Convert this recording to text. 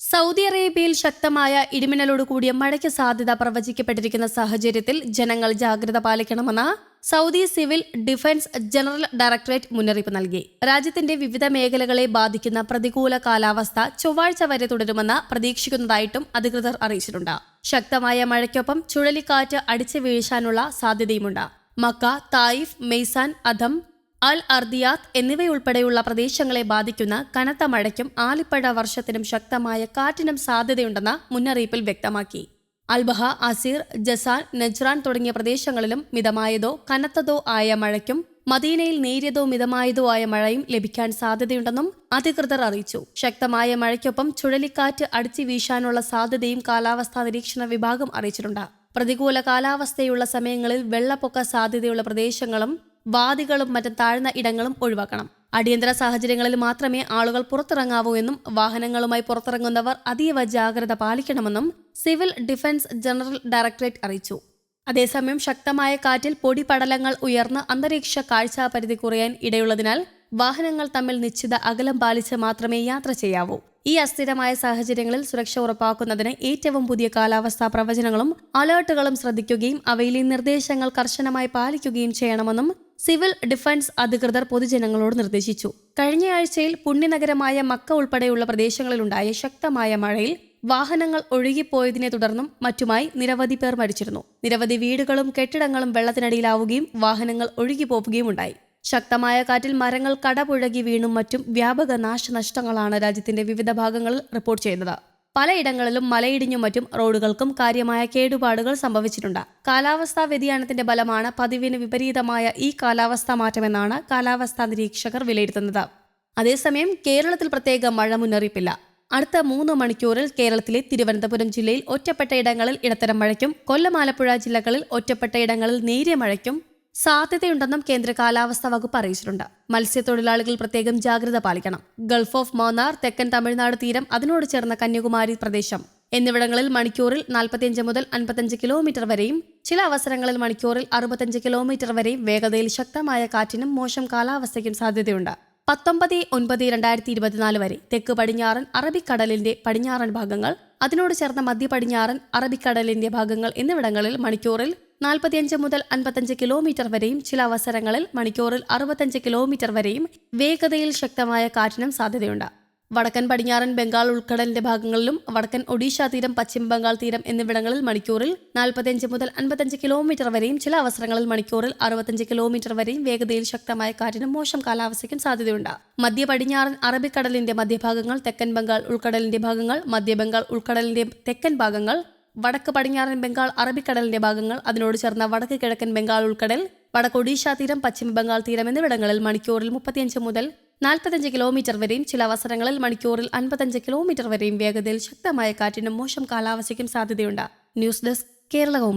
Saudi അറേബ്യയിൽ ശക്തമായ ഇടിമിന്നലോട് കൂടിയ മഴയ്ക്ക് സാധ്യത പ്രവചിക്കപ്പെട്ടിരിക്കുന്ന സാഹചര്യത്തിൽ ജനങ്ങൾ ജാഗ്രത പാലിക്കണമെന്ന് Saudi civil defence general directorate മുന്നറിയിപ്പ് നൽകി. രാജ്യത്തിന്റെ വിവിധ മേഖലകളെ ബാധിക്കുന്ന പ്രതികൂല കാലാവസ്ഥ ചൊവ്വാഴ്ച വരെ തുടരുമെന്ന് പ്രതീക്ഷിക്കുന്നതായിട്ടും അധികൃതർ അറിയിച്ചിട്ടുണ്ട്. ശക്തമായ മഴയ്ക്കൊപ്പം ചുഴലിക്കാറ്റ് അടിച്ചു വീഴ്ചാനുള്ള സാധ്യതയുമുണ്ട്. മക്ക തായിഫ് മെയ്സാൻ അധം അൽ അർദിയാത്ത് എന്നിവയുൾപ്പെടെയുള്ള പ്രദേശങ്ങളെ ബാധിക്കുന്ന കനത്ത മഴയ്ക്കും ആലിപ്പഴ വർഷത്തിനും ശക്തമായ കാറ്റിനും സാധ്യതയുണ്ടെന്ന് മുന്നറിയിപ്പിൽ വ്യക്തമാക്കി. അൽബഹ അസീർ ജസാൻ നജ്റാൻ തുടങ്ങിയ പ്രദേശങ്ങളിലും മിതമായതോ കനത്തതോ ആയ മഴയ്ക്കും മദീനയിൽ നേരിയതോ മിതമായതോ ആയ മഴയും ലഭിക്കാൻ സാധ്യതയുണ്ടെന്നും അധികൃതർ അറിയിച്ചു. ശക്തമായ മഴയ്ക്കൊപ്പം ചുഴലിക്കാറ്റ് അടിച്ചു വീശാനുള്ള സാധ്യതയും കാലാവസ്ഥാ നിരീക്ഷണ വിഭാഗം അറിയിച്ചിട്ടുണ്ട്. പ്രതികൂല കാലാവസ്ഥയുള്ള സമയങ്ങളിൽ വെള്ളപ്പൊക്ക സാധ്യതയുള്ള പ്രദേശങ്ങളും വാദികളും മറ്റും താഴ്ന്ന ഇടങ്ങളും ഒഴിവാക്കണം. അടിയന്തര സാഹചര്യങ്ങളിൽ മാത്രമേ ആളുകൾ പുറത്തിറങ്ങാവൂ എന്നും വാഹനങ്ങളുമായി പുറത്തിറങ്ങുന്നവർ അതീവ ജാഗ്രത പാലിക്കണമെന്നും സിവിൽ ഡിഫൻസ് ജനറൽ ഡയറക്ടറേറ്റ് അറിയിച്ചു. അതേസമയം ശക്തമായ കാറ്റിൽ പൊടിപടലങ്ങൾ ഉയർന്ന് അന്തരീക്ഷ കാഴ്ചാ പരിധി കുറയാൻ ഇടയുള്ളതിനാൽ വാഹനങ്ങൾ തമ്മിൽ നിശ്ചിത അകലം പാലിച്ച് മാത്രമേ യാത്ര ചെയ്യാവൂ. ഈ അസ്ഥിരമായ സാഹചര്യങ്ങളിൽ സുരക്ഷ ഉറപ്പാക്കുന്നതിന് ഏറ്റവും പുതിയ കാലാവസ്ഥാ പ്രവചനങ്ങളും അലേർട്ടുകളും ശ്രദ്ധിക്കുകയും അവയിലെ നിർദ്ദേശങ്ങൾ കർശനമായി പാലിക്കുകയും ചെയ്യണമെന്നും സിവിൽ ഡിഫൻസ് അധികൃതർ പൊതുജനങ്ങളോട് നിർദ്ദേശിച്ചു. കഴിഞ്ഞയാഴ്ചയിൽ പുണ്യനഗരമായ മക്ക ഉൾപ്പെടെയുള്ള പ്രദേശങ്ങളിലുണ്ടായ ശക്തമായ മഴയിൽ വാഹനങ്ങൾ ഒഴുകിപ്പോയതിനെ തുടർന്നും മറ്റുമായി നിരവധി പേർ മരിച്ചിരുന്നു. നിരവധി വീടുകളും കെട്ടിടങ്ങളും വെള്ളത്തിനടിയിലാവുകയും വാഹനങ്ങൾ ഒഴുകിപ്പോവുകയും ഉണ്ടായി ശക്തമായ കാറ്റിൽ മരങ്ങൾ കടപുഴകി വീണും മറ്റും വ്യാപക നാശനഷ്ടങ്ങളാണ് രാജ്യത്തിന്റെ വിവിധ ഭാഗങ്ങളിൽ റിപ്പോർട്ട് ചെയ്യുന്നത്. പലയിടങ്ങളിലും മലയിടിഞ്ഞും മറ്റും റോഡുകൾക്കും കാര്യമായ കേടുപാടുകൾ സംഭവിച്ചിട്ടുണ്ട്. കാലാവസ്ഥാ വ്യതിയാനത്തിന്റെ ഫലമാണ് പതിവിന് വിപരീതമായ ഈ കാലാവസ്ഥാ മാറ്റമെന്നാണ് കാലാവസ്ഥാ നിരീക്ഷകർ വിലയിരുത്തുന്നത്. അതേസമയം കേരളത്തിൽ പ്രത്യേക മഴ മുന്നറിയിപ്പില്ല. അടുത്ത മൂന്ന് മണിക്കൂറിൽ കേരളത്തിലെ തിരുവനന്തപുരം ജില്ലയിൽ ഒറ്റപ്പെട്ട ഇടങ്ങളിൽ ഇടത്തരം മഴയ്ക്കും കൊല്ലം ആലപ്പുഴ ജില്ലകളിൽ ഒറ്റപ്പെട്ട ഇടങ്ങളിൽ നേരിയ മഴയ്ക്കും സാധ്യതയുണ്ടെന്നും കേന്ദ്ര കാലാവസ്ഥാ വകുപ്പ് അറിയിച്ചിട്ടുണ്ട്. മത്സ്യത്തൊഴിലാളികൾ പ്രത്യേകം ജാഗ്രത പാലിക്കണം. ഗൾഫ് ഓഫ് മോന്നാർ തെക്കൻ തമിഴ്നാട് തീരം അതിനോട് ചേർന്ന കന്യാകുമാരി പ്രദേശം. എന്നിവിടങ്ങളിൽ മണിക്കൂറിൽ നാൽപ്പത്തിയഞ്ച് മുതൽ അൻപത്തഞ്ച് കിലോമീറ്റർ വരെയും ചില അവസരങ്ങളിൽ മണിക്കൂറിൽ അറുപത്തഞ്ച് കിലോമീറ്റർ വരെയും വേഗതയിൽ ശക്തമായ കാറ്റിനും മോശം കാലാവസ്ഥയ്ക്കും സാധ്യതയുണ്ട്. പത്തൊമ്പത് ഒൻപത് രണ്ടായിരത്തി ഇരുപത്തിനാല് വരെ തെക്ക് പടിഞ്ഞാറൻ അറബിക്കടലിന്റെ പടിഞ്ഞാറൻ ഭാഗങ്ങൾ അതിനോട് ചേർന്ന മധ്യ പടിഞ്ഞാറൻ അറബിക്കടലിന്റെ ഭാഗങ്ങൾ എന്നിവിടങ്ങളിൽ മണിക്കൂറിൽ നാൽപ്പത്തിയഞ്ച് മുതൽ അൻപത്തഞ്ച് കിലോമീറ്റർ വരെയും ചില അവസരങ്ങളിൽ മണിക്കൂറിൽ അറുപത്തഞ്ച് കിലോമീറ്റർ വരെയും വേഗതയിൽ ശക്തമായ കാറ്റിനും സാധ്യതയുണ്ട്. വടക്കൻ പടിഞ്ഞാറൻ ബംഗാൾ ഉൾക്കടലിന്റെ ഭാഗങ്ങളിലും വടക്കൻ ഒഡീഷ തീരം പശ്ചിമ ബംഗാൾ തീരം എന്നിവിടങ്ങളിൽ മണിക്കൂറിൽ നാൽപ്പത്തിയഞ്ച് മുതൽ അൻപത്തഞ്ച് കിലോമീറ്റർ വരെയും ചില അവസരങ്ങളിൽ മണിക്കൂറിൽ അറുപത്തഞ്ച് കിലോമീറ്റർ വരെയും വേഗതയിൽ ശക്തമായ കാറ്റിനും മോശം കാലാവസ്ഥയ്ക്കും സാധ്യതയുണ്ട്. മധ്യ പടിഞ്ഞാറൻ അറബിക്കടലിന്റെ മധ്യഭാഗങ്ങൾ തെക്കൻ ബംഗാൾ ഉൾക്കടലിന്റെ ഭാഗങ്ങൾ മധ്യ ബംഗാൾ ഉൾക്കടലിന്റെ തെക്കൻ ഭാഗങ്ങൾ വടക്ക് പടിഞ്ഞാറൻ ബംഗാൾ അറബിക്കടലിന്റെ ഭാഗങ്ങൾ അതിനോട് ചേർന്ന വടക്ക് കിഴക്കൻ ബംഗാൾ ഉൾക്കടൽ വടക്ക് ഒഡീഷ തീരം പശ്ചിമ ബംഗാൾ തീരം എന്നിവിടങ്ങളിൽ മണിക്കൂറിൽ മുപ്പത്തിയഞ്ച് മുതൽ നാൽപ്പത്തഞ്ച് കിലോമീറ്റർ വരെയും ചില അവസരങ്ങളിൽ മണിക്കൂറിൽ അൻപത്തഞ്ച് കിലോമീറ്റർ വരെയും വേഗതയിൽ ശക്തമായ കാറ്റിനും മോശം കാലാവസ്ഥയ്ക്കും സാധ്യതയുണ്ട്. News desk Kerala Kaumudi